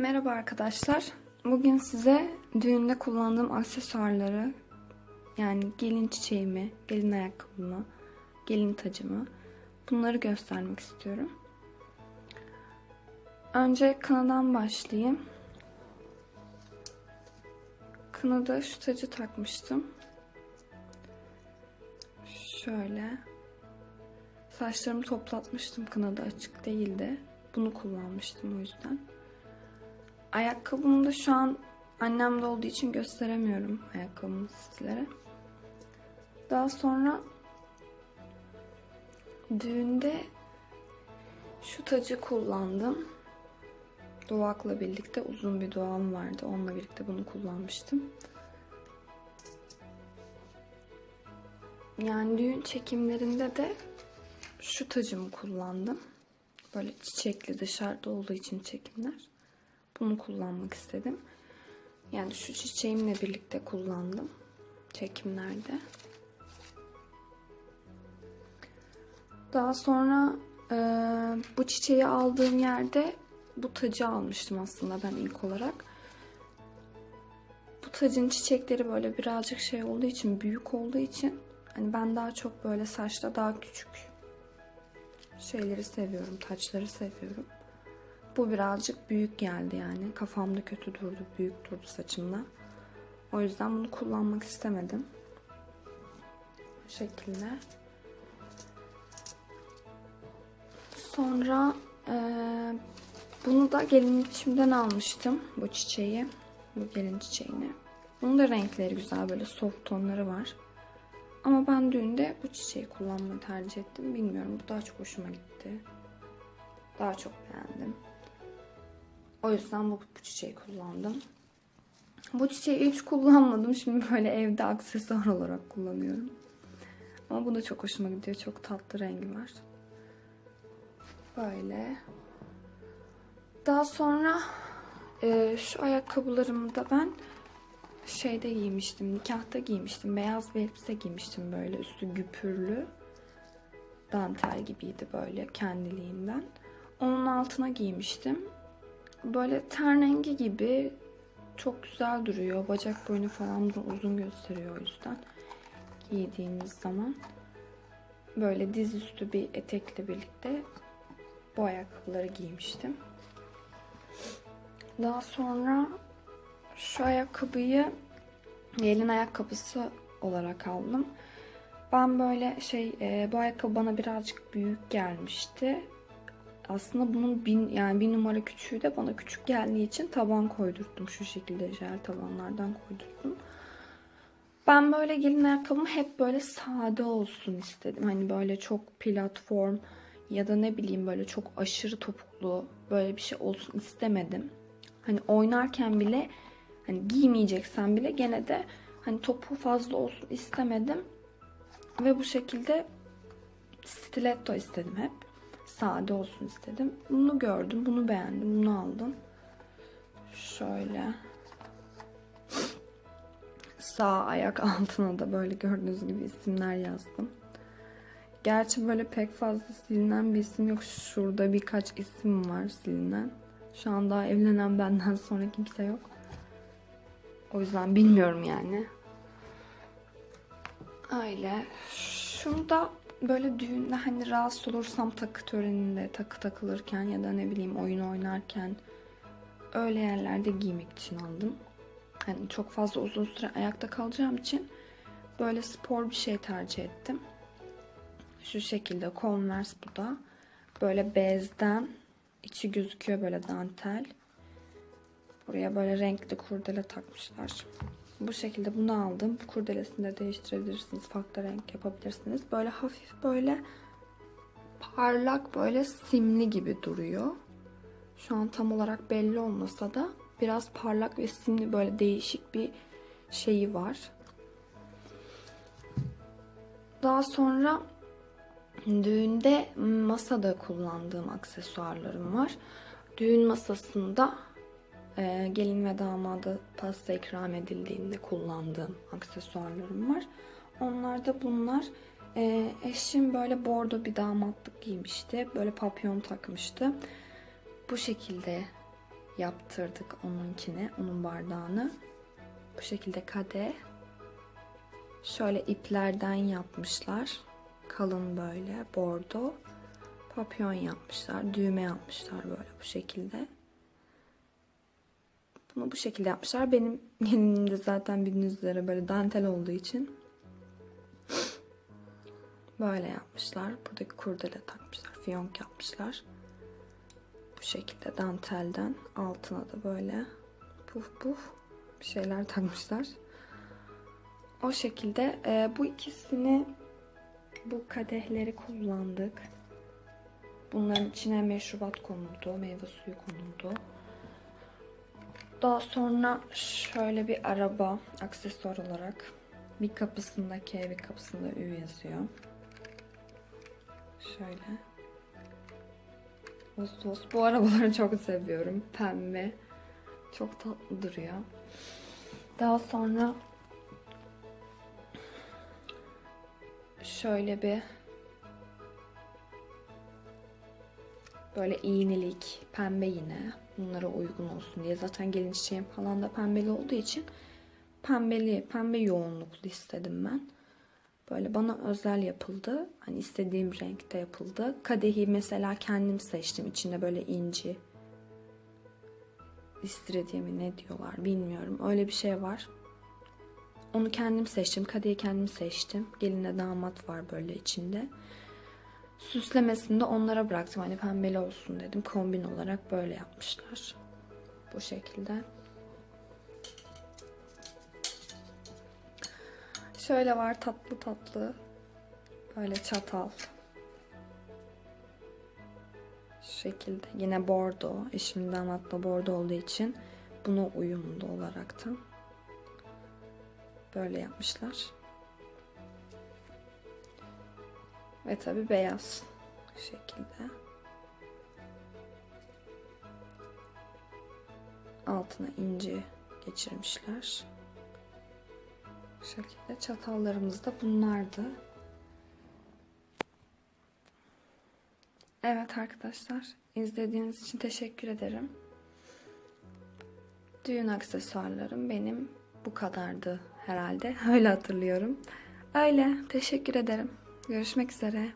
Merhaba arkadaşlar. Bugün size düğünde kullandığım aksesuarları yani gelin çiçeğimi, gelin ayakkabımı, gelin tacımı bunları göstermek istiyorum. Önce kınadan başlayayım. Kınada şu tacı takmıştım. Şöyle. Saçlarımı toplatmıştım kınada açık değildi. Bunu kullanmıştım o yüzden. Ayakkabımı da şu an annemde olduğu için gösteremiyorum ayakkabımı sizlere. Daha sonra düğünde şu tacı kullandım. Doğak'la birlikte uzun bir doğam vardı. Onunla birlikte bunu kullanmıştım. Yani düğün çekimlerinde de şu tacımı kullandım. Böyle çiçekli dışarıda olduğu için çekimler. Bunu kullanmak istedim. Yani şu çiçeğimle birlikte kullandım çekimlerde. Daha sonra e, bu çiçeği aldığım yerde bu tacı almıştım aslında ben ilk olarak. Bu tacın çiçekleri böyle birazcık şey olduğu için, büyük olduğu için hani ben daha çok böyle saçta daha küçük şeyleri seviyorum, taçları seviyorum. Bu birazcık büyük geldi yani. Kafamda kötü durdu, büyük durdu saçımda. O yüzden bunu kullanmak istemedim. Bu şekilde. Sonra eee, bunu da gelin içimden almıştım. Bu çiçeği. Bu gelin çiçeğini. Bunun da renkleri güzel. Böyle soft tonları var. Ama ben düğünde bu çiçeği kullanmayı tercih ettim. Bilmiyorum. Bu daha çok hoşuma gitti. Daha çok beğendim. O yüzden bu, bu çiçeği kullandım. Bu çiçeği hiç kullanmadım. Şimdi böyle evde aksesuar olarak kullanıyorum. Ama bu da çok hoşuma gidiyor. Çok tatlı rengi var. Böyle. Daha sonra e, şu ayakkabılarımı da ben şeyde giymiştim. Nikahta giymiştim. Beyaz bir elbise giymiştim böyle. Üstü güpürlü. Dantel gibiydi böyle kendiliğinden. Onun altına giymiştim. Böyle ten rengi gibi çok güzel duruyor. Bacak boyunu falan da uzun gösteriyor o yüzden. Giydiğiniz zaman. Böyle dizüstü bir etekle birlikte bu ayakkabıları giymiştim. Daha sonra şu ayakkabıyı gelin ayakkabısı olarak aldım. Ben böyle şey e, bu ayakkabı bana birazcık büyük gelmişti. Aslında bunun bin yani bir numara küçüğü de bana küçük geldiği için taban koydurttum şu şekilde jel tabanlardan koydurttum. Ben böyle gelin ayakkabım hep böyle sade olsun istedim. Hani böyle çok platform ya da ne bileyim böyle çok aşırı topuklu böyle bir şey olsun istemedim. Hani oynarken bile hani giymeyeceksen bile gene de hani topuğu fazla olsun istemedim. Ve bu şekilde stiletto istedim hep. Sade olsun istedim. Bunu gördüm, bunu beğendim, bunu aldım. Şöyle. Sağ ayak altına da böyle gördüğünüz gibi isimler yazdım. Gerçi böyle pek fazla silinen bir isim yok. Şurada birkaç isim var silinen. Şu an daha evlenen benden sonra kimse yok. O yüzden bilmiyorum yani. Öyle. Şunu da böyle düğünde hani rahatsız olursam takı töreninde takı takılırken ya da ne bileyim oyun oynarken öyle yerlerde giymek için aldım. Hani çok fazla uzun süre ayakta kalacağım için böyle spor bir şey tercih ettim. Şu şekilde Converse bu da. Böyle bezden içi gözüküyor böyle dantel. Buraya böyle renkli kurdele takmışlar. Bu şekilde bunu aldım. Kurdelesini de değiştirebilirsiniz. Farklı renk yapabilirsiniz. Böyle hafif böyle parlak böyle simli gibi duruyor. Şu an tam olarak belli olmasa da biraz parlak ve simli böyle değişik bir şeyi var. Daha sonra düğünde masada kullandığım aksesuarlarım var. Düğün masasında e, gelin ve damada pasta ikram edildiğinde kullandığım aksesuarlarım var. Onlar da bunlar. E, eşim böyle bordo bir damatlık giymişti. Böyle papyon takmıştı. Bu şekilde yaptırdık onunkini, onun bardağını. Bu şekilde kadeh. Şöyle iplerden yapmışlar. Kalın böyle bordo. Papyon yapmışlar. Düğme yapmışlar böyle bu şekilde. Bunu bu şekilde yapmışlar. Benim gelinimde zaten bildiğiniz üzere böyle dantel olduğu için böyle yapmışlar. Buradaki kurdele takmışlar. Fiyonk yapmışlar. Bu şekilde dantelden altına da böyle puf puf bir şeyler takmışlar. O şekilde e, bu ikisini bu kadehleri kullandık. Bunların içine meşrubat konuldu, meyve suyu konuldu. Daha sonra şöyle bir araba aksesuar olarak bir kapısında K bir kapısında Ü yazıyor. Şöyle. Ağustos. Bu arabaları çok seviyorum. Pembe. Çok tatlı duruyor. Daha sonra şöyle bir böyle iğnelik, pembe yine bunlara uygun olsun diye. Zaten gelin çiçeğim falan da pembeli olduğu için pembeli, pembe yoğunluklu istedim ben. Böyle bana özel yapıldı. Hani istediğim renkte yapıldı. Kadehi mesela kendim seçtim. İçinde böyle inci istiridye mi ne diyorlar bilmiyorum. Öyle bir şey var. Onu kendim seçtim. Kadehi kendim seçtim. Gelinle damat var böyle içinde. Süslemesini de onlara bıraktım. Hani pembeli olsun dedim. Kombin olarak böyle yapmışlar. Bu şekilde. Şöyle var tatlı tatlı. Böyle çatal. Şu şekilde. Yine bordo. Eşimin damatla bordo olduğu için buna uyumlu olaraktan. Böyle yapmışlar. Ve tabi beyaz şu şekilde. Altına inci geçirmişler. Bu şekilde çatallarımız da bunlardı. Evet arkadaşlar, izlediğiniz için teşekkür ederim. Düğün aksesuarlarım benim bu kadardı herhalde. Öyle hatırlıyorum. Öyle, teşekkür ederim. Görüşmek üzere.